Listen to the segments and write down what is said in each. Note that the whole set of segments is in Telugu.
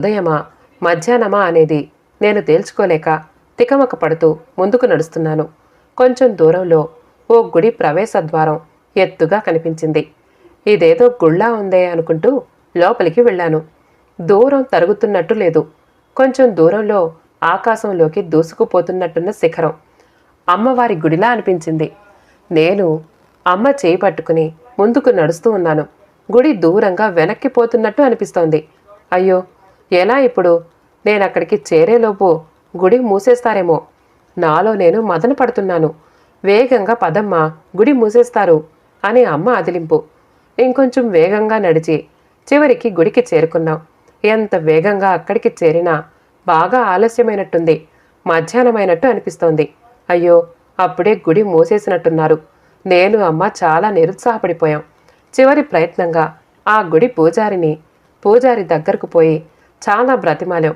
ఉదయమా? మధ్యాహ్నమా అనేది నేను తేల్చుకోలేక తికమక పడుతూ ముందుకు నడుస్తున్నాను. కొంచెం దూరంలో ఓ గుడి ప్రవేశ ద్వారం ఎత్తుగా కనిపించింది. ఇదేదో గుళ్ళా ఉందే అనుకుంటూ లోపలికి వెళ్ళాను. దూరం తరుగుతున్నట్టు లేదు. కొంచెం దూరంలో ఆకాశంలోకి దూసుకుపోతున్నట్టున్న శిఖరం. అమ్మవారి గుడిలా అనిపించింది. నేను అమ్మ చేయి పట్టుకుని ముందుకు నడుస్తూ ఉన్నాను. గుడి దూరంగా వెనక్కి పోతున్నట్టు అనిపిస్తోంది. అయ్యో! ఎలా ఇప్పుడు? నేను అక్కడికి చేరేలోపు గుడి మూసేస్తారేమో. నాలో నేను మదన పడుతున్నాను. వేగంగా పదమ్మ గుడి మూసేస్తారు అని అమ్మ అదిలింపు. ఇంకొంచెం వేగంగా నడిచి చివరికి గుడికి చేరుకున్నాం. ఎంత వేగంగా అక్కడికి చేరినా బాగా ఆలస్యమైనట్టుంది మధ్యాహ్నమైనట్టు అనిపిస్తోంది. అయ్యో అప్పుడే గుడి మూసేసినట్టున్నారు. నేను అమ్మ చాలా నిరుత్సాహపడిపోయాం. చివరి ప్రయత్నంగా ఆ గుడి పూజారిని పూజారి దగ్గరకు పోయి చాలా బ్రతిమాలాం.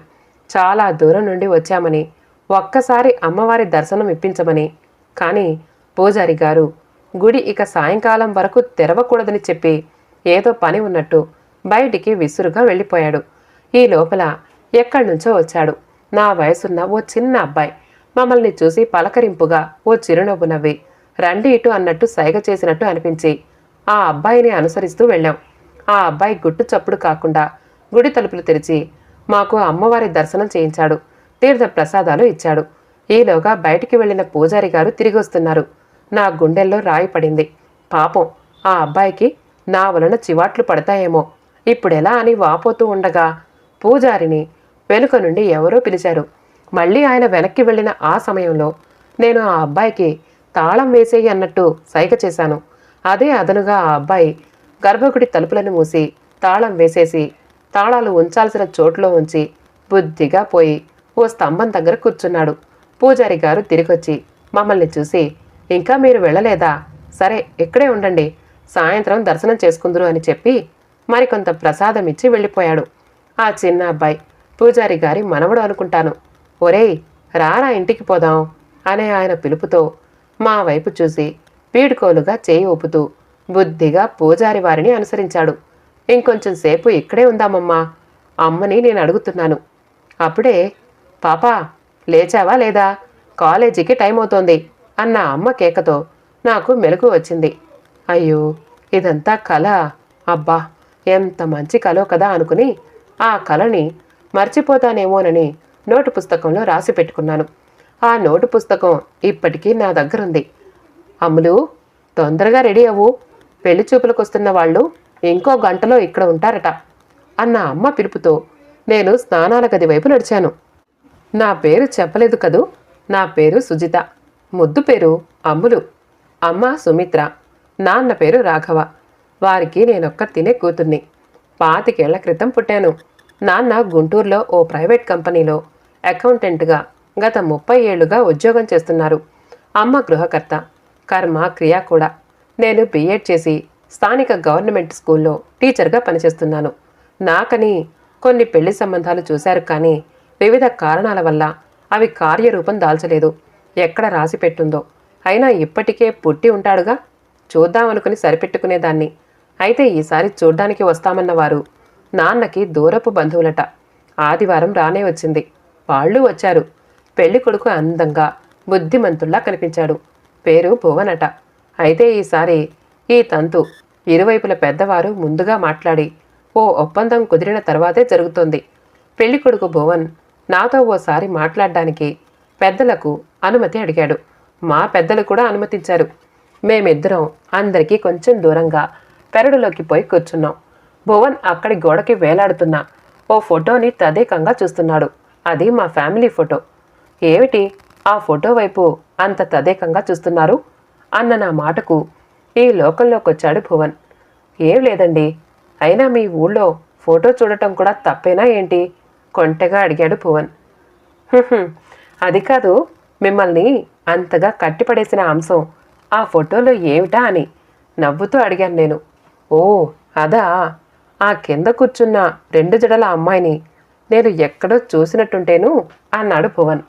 చాలా దూరం నుండి వచ్చామని ఒక్కసారి అమ్మవారి దర్శనం ఇప్పించమని. కానీ పూజారి గారు గుడి ఇక సాయంకాలం వరకు తెరవకూడదని చెప్పి ఏదో పని ఉన్నట్టు బయటికి విసురుగా వెళ్ళిపోయాడు. ఈ లోపల ఎక్కడి నుంచో వచ్చాడు. నా వయసున్న ఓ చిన్న అబ్బాయి. మమ్మల్ని చూసి పలకరింపుగా ఓ చిరునవ్వు నవ్వి రండి ఇటు అన్నట్టు సైగ చేసినట్టు అనిపించి ఆ అబ్బాయిని అనుసరిస్తూ వెళ్ళాం. ఆ అబ్బాయి గుట్టు చప్పుడు కాకుండా గుడి తలుపులు తెరిచి మాకు అమ్మవారి దర్శనం చేయించాడు. తీర్థ ప్రసాదాలు ఇచ్చాడు. ఈలోగా బయటికి వెళ్ళిన పూజారి గారు తిరిగి వస్తున్నారు. నా గుండెల్లో రాయి పడింది. పాపం ఆ అబ్బాయికి నా వలన చివాట్లు పడతాయేమో. ఇప్పుడెలా అని వాపోతూ ఉండగా పూజారిని వెనుక నుండి ఎవరో పిలిచారు. మళ్ళీ ఆయన వెనక్కి వెళ్ళిన ఆ సమయంలో నేను ఆ అబ్బాయికి తాళం వేసేయి అన్నట్టు సైగ చేశాను. అదే అదనుగా ఆ అబ్బాయి గర్భగుడి తలుపులను మూసి తాళం వేసేసి తాళాలు ఉంచాల్సిన చోట్లో ఉంచి బుద్ధిగా పోయి ఓ స్తంభం దగ్గర కూర్చున్నాడు. పూజారి గారు తిరిగొచ్చి మమ్మల్ని చూసి ఇంకా మీరు వెళ్ళలేదా? సరే ఇక్కడే ఉండండి. సాయంత్రం దర్శనం చేసుకుందురు అని చెప్పి మరికొంత ప్రసాదం ఇచ్చి వెళ్ళిపోయాడు. ఆ చిన్న అబ్బాయి పూజారి గారి మనవడు అనుకుంటాను. ఒరేయ్ రారా ఇంటికి పోదాం అనే ఆయన పిలుపుతో మా వైపు చూసి పీడుకోలుగా చేయి ఊపుతూ బుద్ధిగా పూజారి వారిని అనుసరించాడు. ఇంకొంచెం సేపు ఇక్కడే ఉందామమ్మా. అమ్మని నేను అడుగుతున్నాను. అప్పుడే పాపా లేచావా లేదా? కాలేజీకి టైం అవుతోంది అన్న అమ్మ కేకతో నాకు మెలకు వచ్చింది. అయ్యో ఇదంతా కళ అబ్బా ఎంత మంచి కలో కదా అనుకుని ఆ కళని మర్చిపోతానేమోనని నోటు పుస్తకంలో రాసి పెట్టుకున్నాను. ఆ నోటు పుస్తకం ఇప్పటికీ నా దగ్గరుంది. అమ్ములు తొందరగా రెడీ అవ్వు. పెళ్ళి చూపులకు వస్తున్న వాళ్ళు ఇంకో గంటలో ఇక్కడ ఉంటారట. అన్న అమ్మ పిలుపుతో నేను స్నానాల గది వైపు నడిచాను. నా పేరు చెప్పలేదు కదూ? నా పేరు సుజిత. ముద్దు పేరు అమ్ములు. అమ్మ సుమిత్ర. నాన్న పేరు రాఘవ. వారికి నేనొక్క తినే కూతుర్ని. పాతికేళ్ళ క్రితం పుట్టాను. నాన్న గుంటూరులో ఓ ప్రైవేట్ కంపెనీలో అకౌంటెంట్గా గత ముప్పై ఏళ్ళుగా ఉద్యోగం చేస్తున్నారు. అమ్మ గృహకర్త. కర్మ క్రియ కూడా. నేను బీఎడ్ చేసి స్థానిక గవర్నమెంట్ స్కూల్లో టీచర్గా పనిచేస్తున్నాను. నాకని కొన్ని పెళ్ళి సంబంధాలు చూశారు కానీ వివిధ కారణాల వల్ల అవి కార్యరూపం దాల్చలేదు. ఎక్కడ రాసి పెట్టుందో? అయినా ఇప్పటికే పుట్టి ఉంటాడుగా? చూద్దామనుకుని సరిపెట్టుకునేదాన్ని. అయితే ఈసారి చూడ్డానికి వస్తామన్న వారు నాన్నకి దూరపు బంధువులట. ఆదివారం రానే వచ్చింది. వాళ్ళు వచ్చారు. పెళ్ళి కొడుకు అందంగా బుద్ధిమంతుల్లా కనిపించాడు. పేరు భువనట. అయితే ఈసారి ఈ తంతు ఇరువైపుల పెద్దవారు ముందుగా మాట్లాడి ఓ ఒప్పందం కుదిరిన తర్వాతే జరుగుతోంది. పెళ్ళి కొడుకు భువన్ నాతో ఓసారి మాట్లాడడానికి పెద్దలకు అనుమతి అడిగాడు. మా పెద్దలు కూడా అనుమతించారు. మేమిద్దరం అందరికీ కొంచెం దూరంగా పెరడులోకి పోయి కూర్చున్నాం. భువన్ అక్కడి గోడకి వేలాడుతున్న ఓ ఫోటోని తదేకంగా చూస్తున్నాడు. అది మా ఫ్యామిలీ ఫోటో. ఏమిటి? ఆ ఫోటో వైపు అంత తదేకంగా చూస్తున్నారు? అన్న నా మాటకు ఈ లోకంలోకొచ్చాడు భువన్. ఏం లేదండి. అయినా మీ ఊళ్ళో ఫోటో చూడటం కూడా తప్పేనా ఏంటి? కొంటగా అడిగాడు భువన్. అది కాదు. మిమ్మల్ని అంతగా కట్టిపడేసిన అంశం. ఆ ఫోటోలో ఏమిటా అని నవ్వుతూ అడిగాను నేను. ఓ అదా? ఆ కింద కూర్చున్న రెండు జడల అమ్మాయిని నేను ఎక్కడో చూసినట్టుంటేను అన్నాడు భువన్.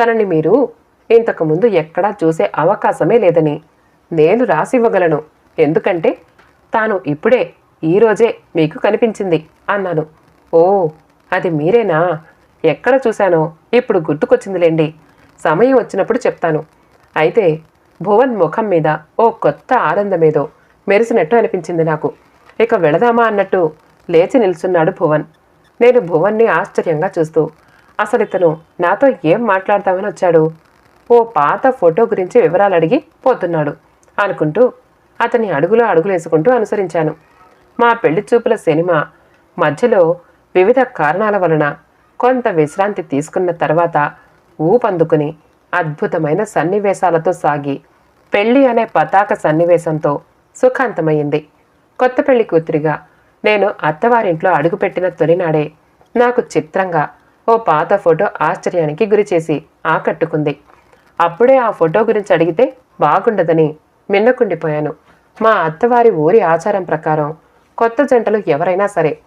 తనని మీరు ఇంతకుముందు ఎక్కడా చూసే అవకాశమే లేదని నేను రాసివ్వగలను. ఎందుకంటే తాను ఇప్పుడే ఈరోజే మీకు కనిపించింది అన్నాను. ఓ అది మీరేనా? ఎక్కడ చూశానో ఇప్పుడు గుర్తుకొచ్చిందిలేండి. సమయం వచ్చినప్పుడు చెప్తాను. అయితే భువన్ ముఖం మీద ఓ కొత్త ఆనందమేదో మెరిసినట్టు అనిపించింది నాకు. ఇక వెళదామా అన్నట్టు లేచి నిల్చున్నాడు భువన్. నేను భువన్ని ఆశ్చర్యంగా చూస్తూ అసలు ఇతను నాతో ఏం మాట్లాడతామని వచ్చాడు? ఓ పాత ఫోటో గురించి వివరాలు అడిగి పోతున్నాడు. అనుకుంటూ అతని అడుగులో అడుగులేసుకుంటూ అనుసరించాను. మా పెళ్ళి చూపుల సినిమా మధ్యలో వివిధ కారణాల వలన కొంత విశ్రాంతి తీసుకున్న తర్వాత ఊపందుకుని అద్భుతమైన సన్నివేశాలతో సాగి పెళ్ళి అనే పతాక సన్నివేశంతో సుఖాంతమైంది కొత్త పెళ్ళి కూతురిగా నేను అత్తవారింట్లో అడుగుపెట్టిన తొలినాడే నాకు చిత్రంగా ఓ పాత ఫోటో ఆశ్చర్యానికి గురిచేసి ఆకట్టుకుంది. అప్పుడే ఆ ఫోటో గురించి అడిగితే బాగుండదని మిన్నకుండిపోయాను. మా అత్తవారి ఊరి ఆచారం ప్రకారం కొత్త జంటలు ఎవరైనా సరే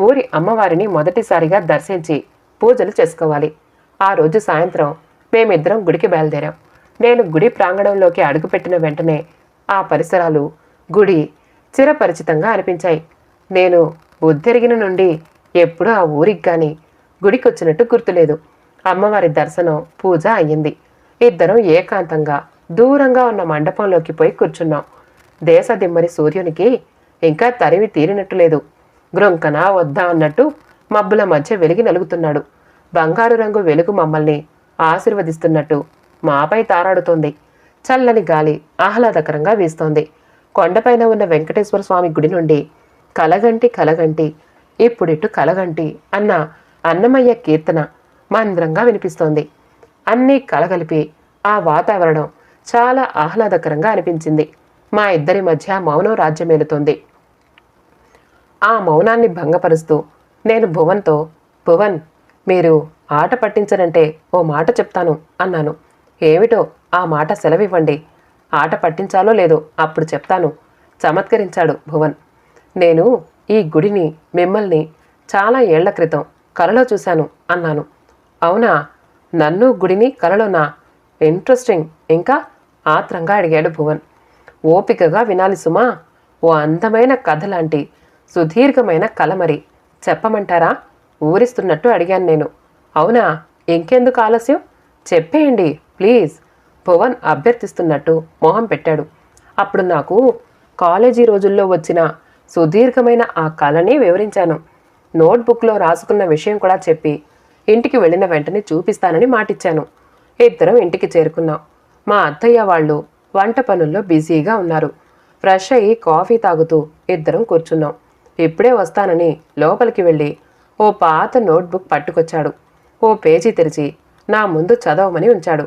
ఊరి అమ్మవారిని మొదటిసారిగా దర్శించి పూజలు చేసుకోవాలి. ఆ రోజు సాయంత్రం మేమిద్దరం గుడికి బయలుదేరాం. నేను గుడి ప్రాంగణంలోకి అడుగుపెట్టిన వెంటనే ఆ పరిసరాలు గుడి చిరపరిచితంగా అనిపించాయి. నేను ఉద్దెరిగిన నుండి ఎప్పుడూ ఆ ఊరికి కానీ గుడికి వచ్చినట్టు గుర్తులేదు. అమ్మవారి దర్శనం పూజ అయ్యింది. ఇద్దరం ఏకాంతంగా దూరంగా ఉన్న మండపంలోకి పోయి కూర్చున్నాం. దేశదిమ్మని సూర్యునికి ఇంకా తరిమి తీరినట్టు లేదు. గృంకన వద్దా అన్నట్టు మబ్బుల మధ్య వెలిగి నలుగుతున్నాడు. బంగారు రంగు వెలుగు మమ్మల్ని ఆశీర్వదిస్తున్నట్టు మాపై తారాడుతోంది. చల్లని గాలి ఆహ్లాదకరంగా వీస్తోంది. కొండపైన ఉన్న వెంకటేశ్వర స్వామి గుడి నుండి కలగంటి కలగంటి ఇప్పుడిట్టు కలగంటి అన్న అన్నమయ్య కీర్తన మంద్రంగా వినిపిస్తోంది. అన్నీ కలగలిపి ఆ వాతావరణం చాలా ఆహ్లాదకరంగా అనిపించింది. మా ఇద్దరి మధ్య మౌనం రాజ్యమేలుతోంది. ఆ మౌనాన్ని భంగపరుస్తూ నేను భువన్తో భువన్ మీరు ఆట పట్టించనంటే ఓ మాట చెప్తాను అన్నాను. ఏమిటో ఆ మాట సెలవివ్వండి. ఆట పట్టించాలో లేదో అప్పుడు చెప్తాను చమత్కరించాడు భువన్. నేను ఈ గుడిని మిమ్మల్ని చాలా ఏళ్ళ క్రితం కలలో చూశాను అన్నాను. అవునా? నన్ను గుడిని కలలోనా? ఇంట్రెస్టింగ్ ఇంకా? ఆత్రంగా అడిగాడు భువన్. ఓపికగా వినాలి సుమా ఓ అందమైన కథ లాంటి సుదీర్ఘమైన కలమరి చెప్పమంటారా? ఊరిస్తున్నట్టు అడిగాను నేను. అవునా? ఇంకెందుకు ఆలస్యం? చెప్పేయండి ప్లీజ్. భువన్ అభ్యర్థిస్తున్నట్టు మొహం పెట్టాడు. అప్పుడు నాకు కాలేజీ రోజుల్లో వచ్చిన సుదీర్ఘమైన ఆ కళని వివరించాను. నోట్బుక్లో రాసుకున్న విషయం కూడా చెప్పి ఇంటికి వెళ్ళిన వెంటనే చూపిస్తానని మాటిచ్చాను. ఇద్దరం ఇంటికి చేరుకున్నాం. మా అత్తయ్య వాళ్ళు వంట పనుల్లో బిజీగా ఉన్నారు. ఫ్రెష్ అయ్యి కాఫీ తాగుతూ ఇద్దరం కూర్చున్నాం. ఇప్పుడే వస్తానని లోపలికి వెళ్ళి ఓ పాత నోట్బుక్ పట్టుకొచ్చాడు. ఓ పేజీ తెరిచి నా ముందు చదవమని ఉంచాడు.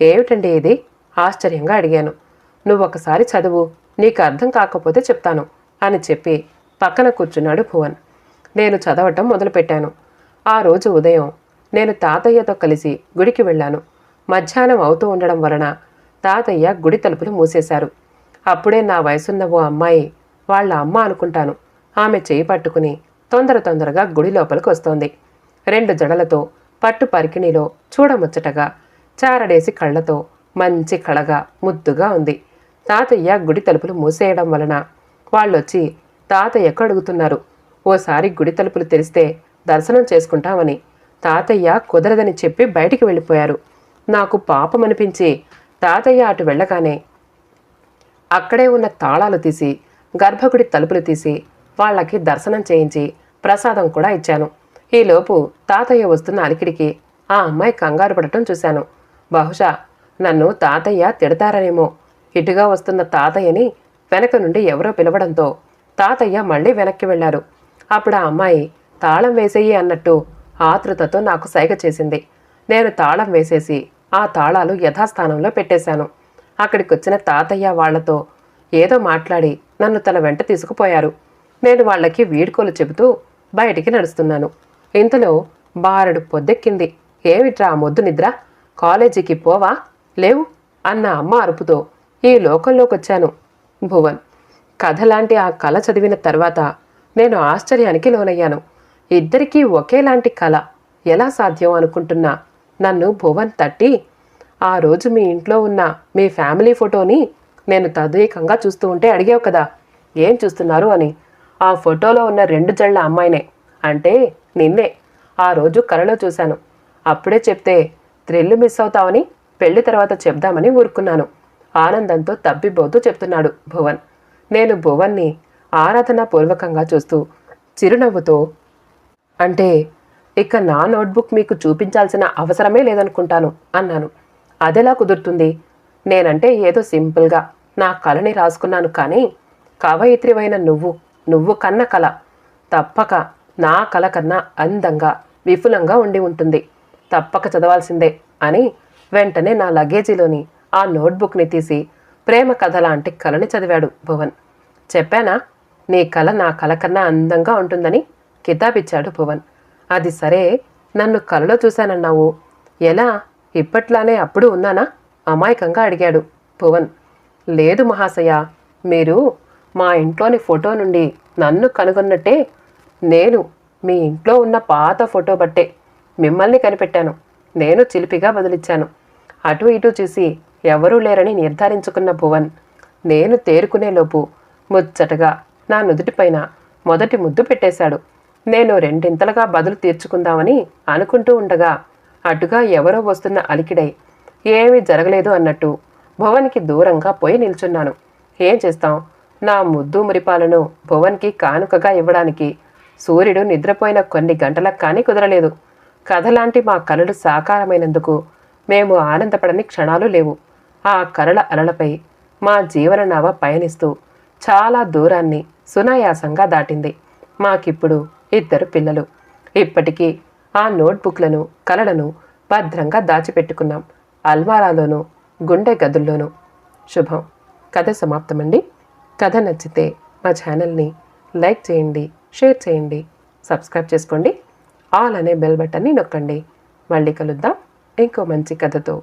ఏమిటండి ఇది? ఆశ్చర్యంగా అడిగాను. నువ్వు ఒకసారి చదువు నీకు అర్థం కాకపోతే చెప్తాను అని చెప్పి పక్కన కూర్చున్నాడు భువన్. నేను చదవటం మొదలుపెట్టాను. ఆ రోజు ఉదయం నేను తాతయ్యతో కలిసి గుడికి వెళ్ళాను. మధ్యాహ్నం అవుతూ ఉండడం వలన తాతయ్య గుడి తలుపులు మూసేశారు. అప్పుడే నా వయసున్న ఓ అమ్మాయి వాళ్ళ అమ్మ అనుకుంటాను. ఆమె చేయి పట్టుకుని తొందర తొందరగా గుడి లోపలికి వస్తోంది. రెండు జడలతో పట్టు పరికిణిలో చూడముచ్చటగా చారడేసి కళ్ళతో మంచి కళగా ముద్దుగా ఉంది. తాతయ్య గుడి తలుపులు మూసేయడం వలన వాళ్ళొచ్చి తాతయ్యకు అడుగుతున్నారు? ఓసారి గుడి తలుపులు తెరిస్తే దర్శనం చేసుకుంటామని తాతయ్య కుదరదని చెప్పి బయటికి వెళ్ళిపోయారు. నాకు పాపం అనిపించి తాతయ్య అటు వెళ్ళగానే అక్కడే ఉన్న తాళాలు తీసి గర్భగుడి తలుపులు తీసి వాళ్ళకి దర్శనం చేయించి ప్రసాదం కూడా ఇచ్చాను. ఈలోపు తాతయ్య వస్తున్న అలికిడికి ఆ అమ్మాయి కంగారు పడటం చూశాను. బహుశా నన్ను తాతయ్య తిడతారనేమో. ఇటుగా వస్తున్న తాతయ్యని వెనక నుండి ఎవరో పిలవడంతో తాతయ్య మళ్ళీ వెనక్కి వెళ్ళారు. అప్పుడు ఆ అమ్మాయి తాళం వేసేయి అన్నట్టు ఆతృతతో నాకు సైగ చేసింది. నేను తాళం వేసేసి ఆ తాళాలు యథాస్థానంలో పెట్టేశాను. అక్కడికి వచ్చిన తాతయ్య వాళ్ళతో ఏదో మాట్లాడి నన్ను తన వెంట తీసుకుపోయారు. నేను వాళ్ళకి వీడ్కోలు చెబుతూ బయటికి నడుస్తున్నాను. ఇంతలో బారెడు పొద్దెక్కింది. ఏమిట్రా మొద్దు నిద్ర? కాలేజీకి పోవా? లేవు? అన్న అమ్మ అరుపుతో ఈ లోకంలోకి వచ్చాను భువన్ కథ లాంటి ఆ కళ చదివిన తర్వాత నేను ఆశ్చర్యానికి లోనయ్యాను. ఇద్దరికీ ఒకేలాంటి కళ ఎలా సాధ్యం అనుకుంటున్నా? నన్ను భువన్ తట్టి. ఆ రోజు మీ ఇంట్లో ఉన్న మీ ఫ్యామిలీ ఫోటోని నేను తదేకంగా చూస్తూ ఉంటే అడిగావు కదా ఏం చూస్తున్నారు అని. ఆ ఫోటోలో ఉన్న రెండు జళ్ళ అమ్మాయినే అంటే నిన్నే. ఆ రోజు కలలో చూశాను. అప్పుడే చెప్తే థ్రిల్లు మిస్ అవుతావని పెళ్ళి తర్వాత చెప్దామని ఊరుకున్నాను. ఆనందంతో తబ్బిబోతూ చెప్తున్నాడు భువన్. నేను భువన్ని ఆరాధనపూర్వకంగా చూస్తూ చిరునవ్వుతో అంటే ఇక నా నోట్బుక్ మీకు చూపించాల్సిన అవసరమే లేదనుకుంటాను అన్నాను. అదెలా కుదురుతుంది? నేనంటే ఏదో సింపుల్గా నా కళని రాసుకున్నాను కానీ కవయిత్రివైన నువ్వు నువ్వు కన్న కళ తప్పక నా కళ కన్నా అందంగా విపులంగా ఉండి ఉంటుంది. తప్పక చదవాల్సిందే అని వెంటనే నా లగేజీలోని ఆ నోట్బుక్ని తీసి ప్రేమ కథ లాంటి కళని చదివాడు భువన్. చెప్పానా? నీ కళ నా కళ కన్నా అందంగా ఉంటుందని కితాబిచ్చాడు భువన్. అది సరే నన్ను కలలో చూశానన్నావు. ఎలా? ఇప్పట్లానే అప్పుడు ఉన్నానా? అమాయకంగా అడిగాడు భువన్. లేదు మహాశయ మీరు మా ఇంట్లోని ఫోటో నుండి నన్ను కనుగొన్నట్టే నేను మీ ఇంట్లో ఉన్న పాత ఫోటో బట్టే మిమ్మల్ని కనిపెట్టాను. నేను చిలిపిగా బదిలిచ్చాను. అటు ఇటు చూసి ఎవరూ లేరని నిర్ధారించుకున్న భువన్ నేను తేరుకునేలోపు ముచ్చటగా నా నుదుటిపైన మొదటి ముద్దు పెట్టేశాడు. నేను రెండింతలుగా బదులు తీర్చుకుందామని అనుకుంటూ ఉండగా అటుగా ఎవరో వస్తున్న అలికిడై ఏమీ జరగలేదు అన్నట్టు భువన్కి దూరంగా పోయి నిల్చున్నాను. ఏం చేస్తాం? నా ముద్దు మురిపాలను భువన్కి కానుకగా ఇవ్వడానికి సూర్యుడు నిద్రపోయిన కొన్ని గంటలకు కానీ కుదరలేదు. కథలాంటి మా కలలు సాకారమైనందుకు మేము ఆనందపడని క్షణాలు లేవు. ఆ కలల అలలపై మా జీవన నావ పయనిస్తూ చాలా దూరాన్ని సునాయాసంగా దాటింది. మాకిప్పుడు ఇద్దరు పిల్లలు. ఇప్పటికీ ఆ నోట్బుక్లను కలలను భద్రంగా దాచిపెట్టుకున్నాం. అల్మారాలోనూ గుండె గదుల్లోనూ. శుభం. కథ సమాప్తమండి. కథ నచ్చితే మా ఛానల్ని లైక్ చేయండి షేర్ చేయండి సబ్స్క్రైబ్ చేసుకోండి. ఆల్ అనే బెల్ బటన్ని నొక్కండి. మళ్ళీ కలుద్దాం. ఇంకో మంచి కథతో.